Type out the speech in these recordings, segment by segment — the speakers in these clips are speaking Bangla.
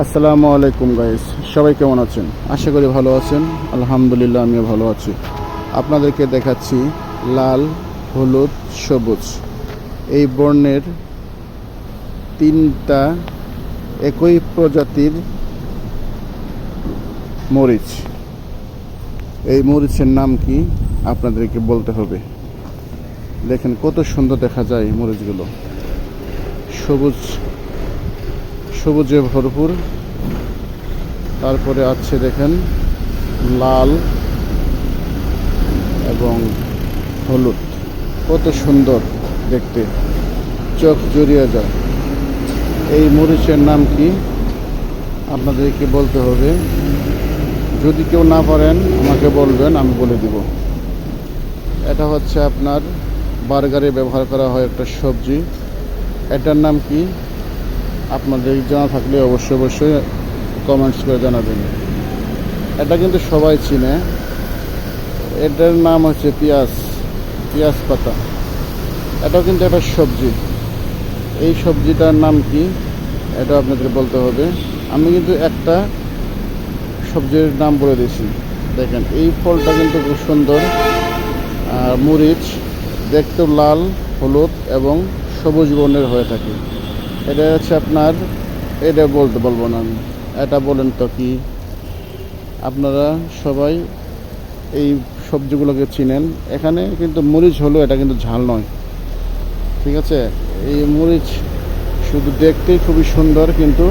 আসসালামু আলাইকুম গাইস সবাই কেমন আছেন? আশা করি ভালো আছেন, আলহামদুলিল্লাহ আমিও ভালো আছি। আপনাদেরকে দেখাচ্ছি লাল, হলুদ, সবুজ। এই বর্ণের তিনটা একই প্রজাতির মরিচ। এই মরিচের নাম কি আপনাদেরকে বলতে হবে। দেখেন কত সুন্দর দেখা যায় মরিচগুলো। সবুজ সবুজে ভরপুর। তারপরে আছে দেখেন লাল এবং হলুদ। কত সুন্দর দেখতে। চোখ জড়িয়ে যায়। এই মরিচের নাম কি? আপনাদেরকে বলতে হবে। যদি কেউ না পারেন আমাকে বলবেন, আমি বলে দিব। এটা হচ্ছে আপনার বার্গারে ব্যবহার করা হয় একটা সবজি। এটার নাম কি? আপনাদের জানা থাকলে অবশ্যই অবশ্যই কমেন্টস করে জানাবেন। এটা কিন্তু সবাই চিনে। এটার নাম হচ্ছে পেঁয়াজ পেঁয়াজ পাতা। এটাও কিন্তু একটা সবজি। এই সবজিটার নাম কি? এটা আপনাদের বলতে হবে। আমি কিন্তু একটা সবজির নাম বলে দিয়েছি। দেখেন, এই ফলটা কিন্তু খুব সুন্দর। মরিচ, দেখতেও লাল, হলুদ এবং সবুজ বর্ণের হয়ে থাকে। এটা হচ্ছে আপনার, এটা বলতে বলব না আমি। এটা বলেন তো কি? আপনারা সবাই এই সবজিগুলোকে চিনেন। এখানে কিন্তু মরিচ হলো এটা কিন্তু ঝাল নয়। ঠিক আছে? এই মরিচ শুধু দেখতেই খুবই সুন্দর, কিন্তু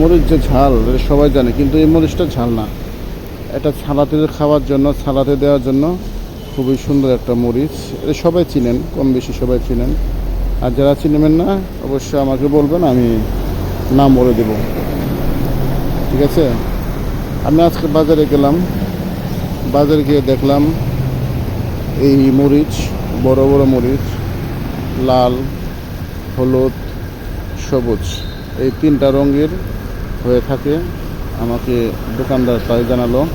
মরিচ যে ঝাল সবাই জানে, কিন্তু এই মরিচটা ঝাল না। এটা সালাতে খাওয়ার জন্য ছালাতে দেওয়ার জন্য খুবই সুন্দর একটা মরিচ। এটা সবাই চিনেন, কম বেশি সবাই চিনেন। আর যারা চিনবেন না, অবশ্যই আমাকে বলবেন, আমি নাম বলে দেব। ঠিক আছে? আমি আজকে বাজারে গেলাম। বাজারে গিয়ে দেখলাম এই মরিচ, বড় বড় মরিচ, লাল, হলুদ, সবুজ, এই তিনটা রঙের হয়ে থাকে। আমাকে দোকানদার তাই জানালো।